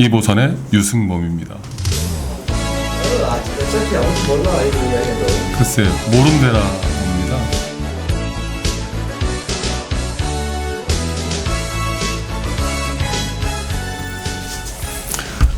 이보선의 유승범입니다. 글쎄 모른데라 봅니다.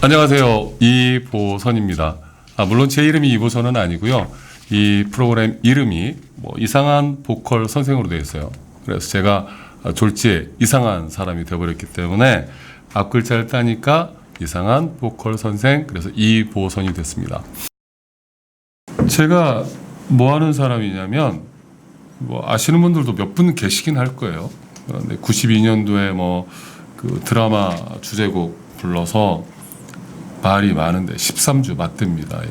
안녕하세요 이보선입니다. 아, 물론 제 이름이 이보선은 아니고요. 이 프로그램 이름이 뭐 이상한 보컬 선생으로 되어 있어요. 그래서 제가 졸지에 이상한 사람이 되어버렸기 때문에 앞 글자를 따니까 이상한 보컬 선생 그래서 이보선이 됐습니다. 제가 뭐 하는 사람이냐면 뭐 아시는 분들도 몇 분 계시긴 할 거예요. 그런데 92년도에 뭐 그 드라마 주제곡 불러서 말이 많은데 13주 맞듭니다. 예.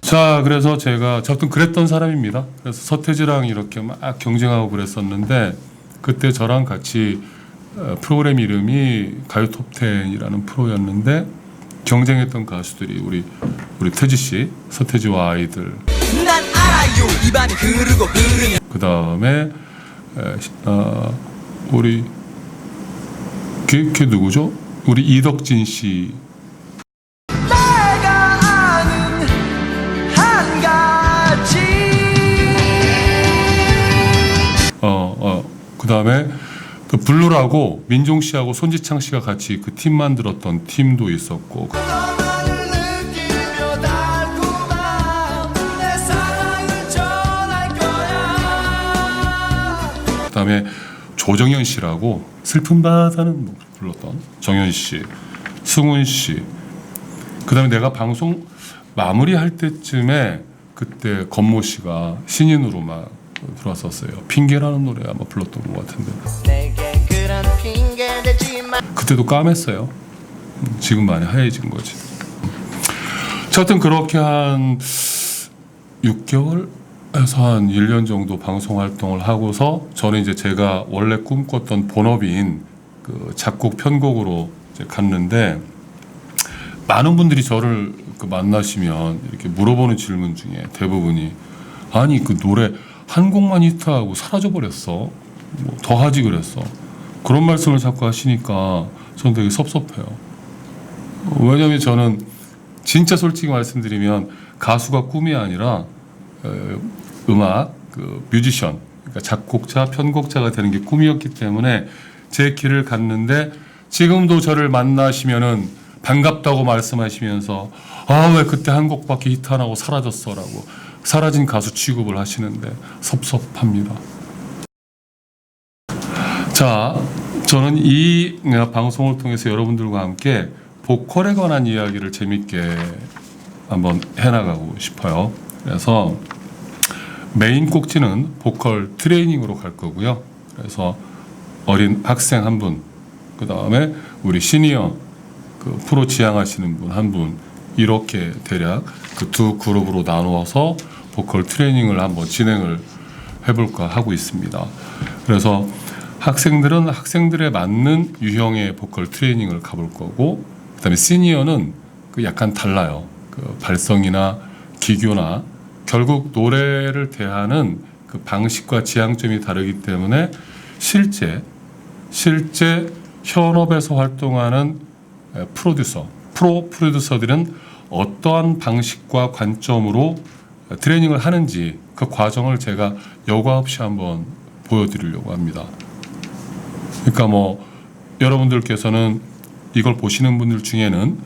자, 그래서 제가 저도 그랬던 사람입니다. 그래서 서태지랑 이렇게 막 경쟁하고 그랬었는데 그때 저랑 같이 어, 프로그램 이름이 가요 톱텐이라는 프로였는데 경쟁했던 가수들이 우리 우리 태지 씨, 서태지와 아이들, 그 다음에 어, 우리 걔, 걔 누구죠? 우리 이덕진 씨, 그 다음에 또 블루라고 민종 씨하고 손지창 씨가 같이 그 팀 만들었던 팀도 있었고 그 다음에 조정현 씨라고 슬픈 바다는 뭐 불렀던 정현 씨, 승훈 씨. 그 다음에 내가 방송 마무리할 때쯤에 그때 건모 씨가 신인으로 막 들어왔었어요. 핑계라는 노래 아마 불렀던 것 같은데. 그때도 까맸어요. 음, 지금 많이 하얘진 거지. 자, 하여튼 그렇게 한 6개월에서 한 1년 정도 방송 활동을 하고서 저는 이제 제가 원래 꿈꿨던 본업인 그 작곡 편곡으로 갔는데 많은 분들이 저를 그 만나시면 이렇게 물어보는 질문 중에 대부분이 아니 그 노래 한 곡만 히트하고 사라져 버렸어. 뭐 더 하지 그랬어. 그런 말씀을 자꾸 하시니까 저는 되게 섭섭해요. 왜냐면 저는 진짜 솔직히 말씀드리면 가수가 꿈이 아니라 에, 음악 그 뮤지션 그러니까 작곡자 편곡자가 되는 게 꿈이었기 때문에 제 길을 갔는데 지금도 저를 만나시면은 반갑다고 말씀하시면서 아 왜 그때 한 곡밖에 히트 안 하고 사라졌어라고 사라진 가수 취급을 하시는데 섭섭합니다. 자, 저는 이 방송을 통해서 여러분들과 함께 보컬에 관한 이야기를 재밌게 한번 해나가고 싶어요. 그래서 메인 꼭지는 보컬 트레이닝으로 갈 거고요. 그래서 어린 학생 한 분, 그 다음에 우리 시니어 그 프로 지향하시는 분 한 분, 이렇게 대략 그 두 그룹으로 나누어서 보컬 트레이닝을 한번 진행을 해볼까 하고 있습니다. 그래서 학생들은 학생들에 맞는 유형의 보컬 트레이닝을 가볼 거고, 그 다음에 시니어는 그 약간 달라요. 그 발성이나 기교나 결국 노래를 대하는 그 방식과 지향점이 다르기 때문에 실제 실제 현업에서 활동하는 에, 프로듀서, 프로 프로듀서들은 어떠한 방식과 관점으로 트레이닝을 하는지 그 과정을 제가 여과 없이 한번 보여드리려고 합니다. 그러니까 뭐 여러분들께서는 이걸 보시는 분들 중에는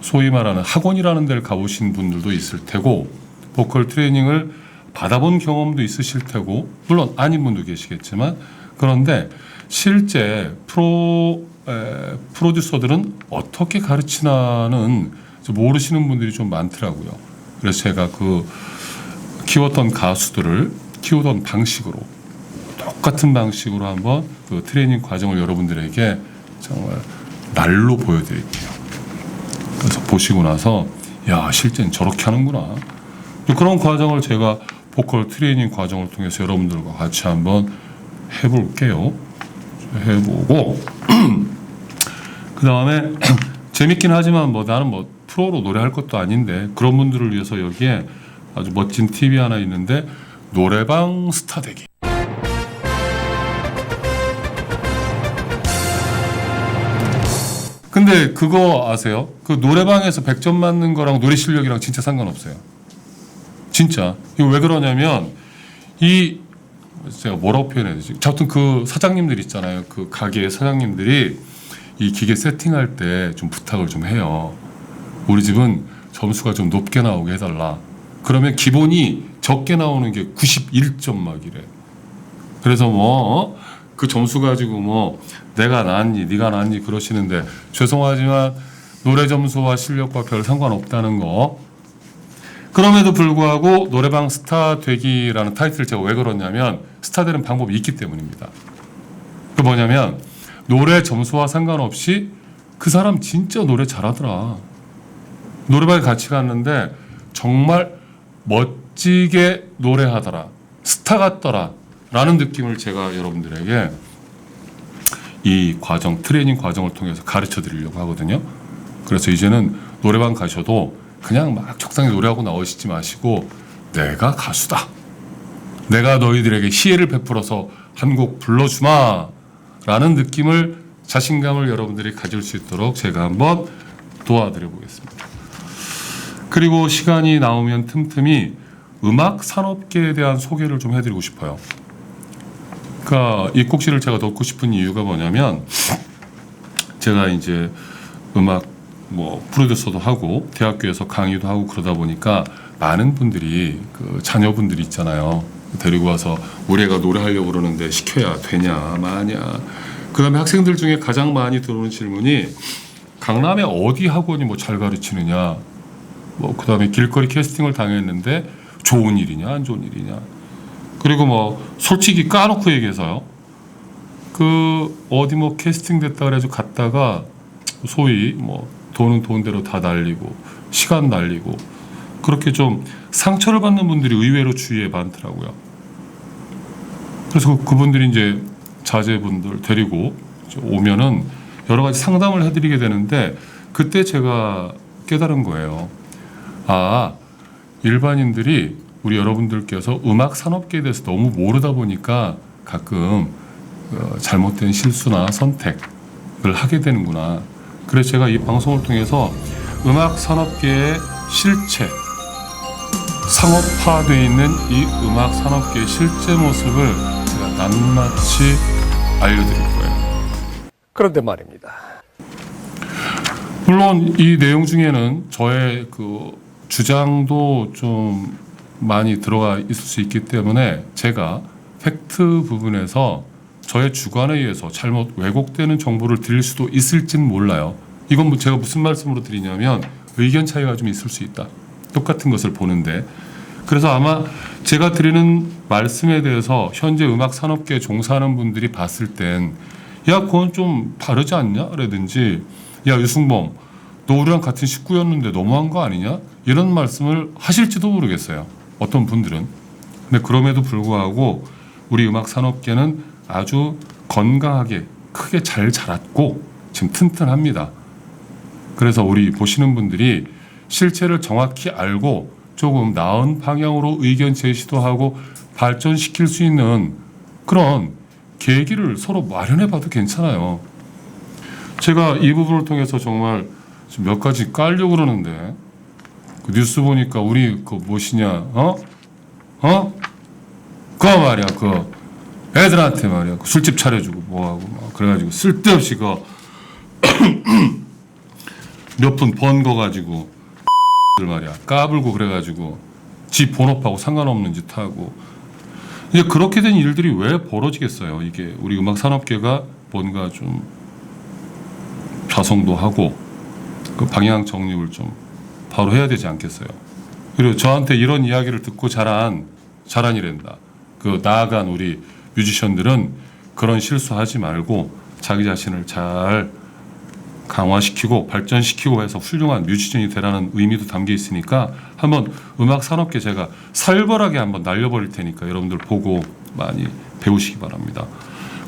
소위 말하는 학원이라는 데를 가보신 분들도 있을 테고 보컬 트레이닝을 받아본 경험도 있으실 테고 물론 아닌 분도 계시겠지만 그런데 실제 프로 에, 프로듀서들은 어떻게 가르치나는 좀 모르시는 분들이 좀 많더라고요. 그래서 제가 그 키웠던 가수들을 키우던 방식으로 똑같은 방식으로 한번 그 트레이닝 과정을 여러분들에게 정말 날로 보여드릴게요. 그래서 보시고 나서 야 실제는 저렇게 하는구나. 그런 과정을 제가 보컬 트레이닝 과정을 통해서 여러분들과 같이 한번 해볼게요. 해보고 그 다음에 재밌긴 하지만 뭐 나는 뭐 프로로 노래할 것도 아닌데 그런 분들을 위해서 여기에 아주 멋진 TV 하나 있는데 노래방 스타 되기. 근데 그거 아세요? 그 노래방에서 100점 맞는 거랑 노래 실력이랑 진짜 상관없어요. 진짜. 이거 왜 그러냐면 이 제가 뭐라고 표현해야 되지? 아무튼 그 사장님들 있잖아요. 그 가게 사장님들이 이 기계 세팅할 때 좀 부탁을 좀 해요. 우리 집은 점수가 좀 높게 나오게 해달라. 그러면 기본이 적게 나오는 게 91점 막이래. 그래서 뭐 그 점수 가지고 뭐 내가 낫니 네가 낫니 그러시는데 죄송하지만 노래 점수와 실력과 별 상관없다는 거 그럼에도 불구하고 노래방 스타 되기라는 타이틀을 제가 왜 걸었냐면 스타 되는 방법이 있기 때문입니다. 그 뭐냐면 노래 점수와 상관없이 그 사람 진짜 노래 잘하더라. 노래방에 같이 갔는데 정말 멋지게 노래하더라. 스타 같더라. 라는 느낌을 제가 여러분들에게 이 과정, 트레이닝 과정을 통해서 가르쳐 드리려고 하거든요. 그래서 이제는 노래방 가셔도 그냥 막 적당히 노래하고 나오시지 마시고 내가 가수다. 내가 너희들에게 시혜를 베풀어서 한 곡 불러주마. 라는 느낌을 자신감을 여러분들이 가질 수 있도록 제가 한번 도와드려 보겠습니다. 그리고 시간이 나오면 틈틈이 음악 산업계에 대한 소개를 좀 해드리고 싶어요. 그러니까 이 꼭지를 제가 넣고 싶은 이유가 뭐냐면 제가 이제 음악 뭐 프로듀서도 하고 대학교에서 강의도 하고 그러다 보니까 많은 분들이 그 자녀분들이 있잖아요. 데리고 와서 우리 애가 노래하려고 그러는데 시켜야 되냐 마냐. 그다음에 학생들 중에 가장 많이 들어오는 질문이 강남에 어디 학원이 뭐 잘 가르치느냐. 뭐 그다음에 길거리 캐스팅을 당했는데 좋은 일이냐 안 좋은 일이냐. 그리고 뭐 솔직히 까놓고 얘기해서요. 그 어디 뭐 캐스팅 됐다 그래가지고 갔다가 소위 뭐 돈은 돈대로 다 날리고 시간 날리고 그렇게 좀 상처를 받는 분들이 의외로 주위에 많더라고요. 그래서 그- 그분들이 이제 자제분들 데리고 오면은 여러 가지 상담을 해드리게 되는데 그때 제가 깨달은 거예요. 아 일반인들이 우리 여러분들께서 음악 산업계에 대해서 너무 모르다 보니까 가끔 어, 잘못된 실수나 선택을 하게 되는구나. 그래서 제가 이 방송을 통해서 음악 산업계의 실체, 상업화되어 있는 이 음악 산업계의 실제 모습을 제가 낱낱이 알려드릴 거예요. 그런데 말입니다. 물론 이 내용 중에는 저의 그 주장도 좀 많이 들어가 있을 수 있기 때문에 제가 팩트 부분에서 저의 주관에 의해서 잘못 왜곡되는 정보를 드릴 수도 있을진 몰라요. 이건 뭐 제가 무슨 말씀으로 드리냐면 의견 차이가 좀 있을 수 있다. 똑같은 것을 보는데 그래서 아마 제가 드리는 말씀에 대해서 현재 음악 산업계에 종사하는 분들이 봤을 땐 야, 그건 좀 다르지 않냐? 라든지 야, 유승범, 너 우리랑 같은 식구였는데 너무한 거 아니냐? 이런 말씀을 하실지도 모르겠어요. 어떤 분들은. 근데 그럼에도 불구하고 우리 음악 산업계는 아주 건강하게 크게 잘 자랐고 지금 튼튼합니다. 그래서 우리 보시는 분들이 실체를 정확히 알고 조금 나은 방향으로 의견 제시도 하고 발전시킬 수 있는 그런 계기를 서로 마련해 봐도 괜찮아요. 제가 이 부분을 통해서 정말 지금 몇 가지 깔려고 그러는데. 그 뉴스 보니까 우리 그 무엇이냐 어? 어? 그거 말이야 그 애들한테 말이야. 그 술집 차려주고 뭐하고 막 그래가지고 쓸데없이 그 몇 푼 번 거 가지고 들 말이야. 까불고 그래가지고 지 본업하고 상관없는 짓 하고. 이제 그렇게 된 일들이 왜 벌어지겠어요? 이게 우리 음악 산업계가 뭔가 좀 좌성도 하고 그 방향 정립을 좀 바로 해야 되지 않겠어요 그리고 저한테 이런 이야기를 듣고 자란 자란이란다 그 나아간 우리 뮤지션들은 그런 실수하지 말고 자기 자신을 잘 강화시키고 발전시키고 해서 훌륭한 뮤지션이 되라는 의미도 담겨 있으니까 한번 음악 산업계 제가 살벌하게 한번 날려버릴 테니까 여러분들 보고 많이 배우시기 바랍니다.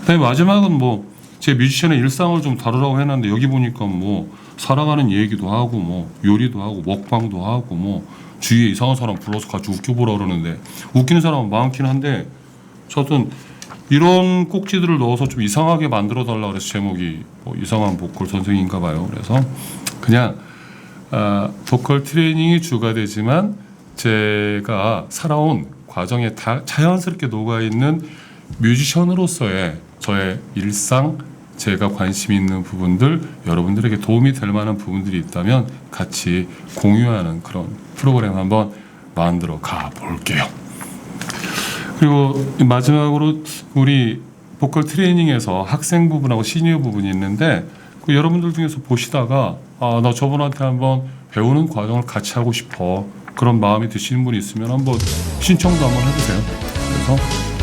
그다음에 마지막은 뭐 제 뮤지션의 일상을 좀 다루라고 해놨는데 여기 보니까 뭐 살아가는 얘기도 하고 뭐 요리도 하고 먹방도 하고 뭐 주위에 이상한 사람 불러서 같이 웃겨보라 그러는데 웃기는 사람은 많긴 한데 저는 이런 꼭지들을 넣어서 좀 이상하게 만들어 달라 그래서 제목이 뭐 이상한 보컬 선생인가 봐요. 그래서 그냥 아, 보컬 트레이닝이 주가 되지만 제가 살아온 과정에 다 자연스럽게 녹아 있는 뮤지션으로서의 저의 일상 제가 관심 있는 부분들 여러분들에게 도움이 될 만한 부분들이 있다면 같이 공유하는 그런 프로그램 한번 만들어 가 볼게요. 그리고 마지막으로 우리 보컬 트레이닝에서 학생 부분하고 시니어 부분이 있는데 그 여러분들 중에서 보시다가 아 나 저분한테 한번 배우는 과정을 같이 하고 싶어 그런 마음이 드시는 분이 있으면 한번 신청도 한번 해주세요. 그래서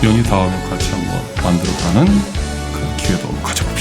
연이 닿으면 같이 한번 만들어가는 그런 기회도 가져봅시다.